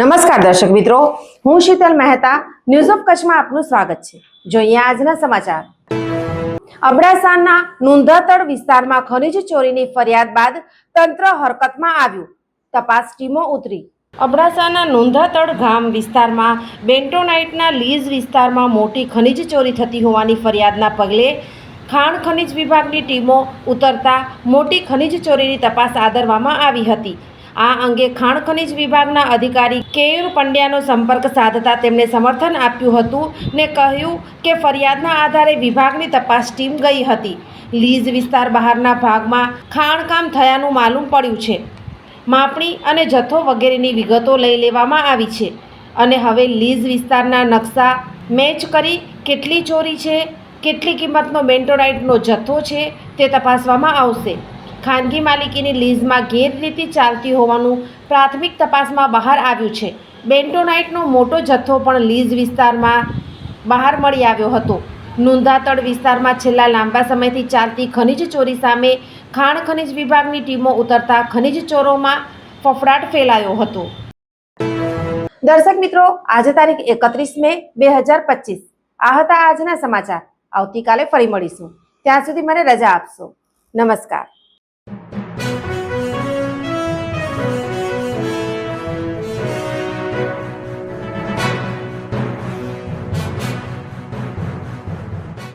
નમસ્કાર દર્શક મિત્રો, હું શીતલ મહેતા ન્યૂઝ ઓફ કચ્છમાં આપનું સ્વાગત છે. જોઈએ આજના સમાચાર. અબડાસાના નુંધાતડ વિસ્તારમાં ખનીજ ચોરીની ફરિયાદ બાદ તંત્ર હરકતમાં આવ્યું. તપાસ ટીમો ઉતરી. અબડાસાના નોંધાતળ ગામ વિસ્તારમાં બેન્ટોનાઇટના લીઝ વિસ્તારમાં મોટી ખનીજ ચોરી થતી હોવાની ફરિયાદના પગલે ખાણ ખનીજ વિભાગની ટીમો ઉતરતા મોટી ખનીજ ચોરીની તપાસ આદરવામાં આવી હતી. આ અંગે ખાણ ખનિજ વિભાગના અધિકારી કેયુર પંડ્યાનો સંપર્ક સાધતા તેમણે સમર્થન આપ્યું હતું ને કહ્યું કે ફરિયાદના આધારે વિભાગની તપાસ ટીમ ગઈ હતી. લીઝ વિસ્તાર બહારના ભાગમાં ખાણકામ થયાનું માલુમ પડ્યું છે. માપણી અને જથ્થો વગેરેની વિગતો લઈ લેવામાં આવી છે. અને હવે લીઝ વિસ્તારના નકશા મેચ કરી કેટલી ચોરી છે, કેટલી કિંમતનો બેન્ટોનાઇટનો જથ્થો છે તે તપાસવામાં આવશે. ખાનગી માલિકીની લીઝમાં ગેરરીતિ ચાલતી હોવાનું પ્રાથમિક તપાસમાં બહાર આવ્યું છે. બેન્ટોનાઇટનો મોટો જથ્થો પણ લીઝ વિસ્તારમાં બહાર મળી આવ્યો હતો. નુંધાતડ વિસ્તારમાં છેલ્લા લાંબા સમયથી ચાલતી ખનીજ ચોરી સામે ખાણ ખનિજ વિભાગની ટીમો ઉતરતા ખનીજ ચોરોમાં ફફડાટ ફેલાયો હતો. દર્શક મિત્રો, આજે તારીખ એકત્રીસ મે બે હજાર પચીસ. આ હતા આજના સમાચાર. આવતીકાલે ફરી મળીશું. ત્યાં સુધી મને રજા આપશો. નમસ્કાર. you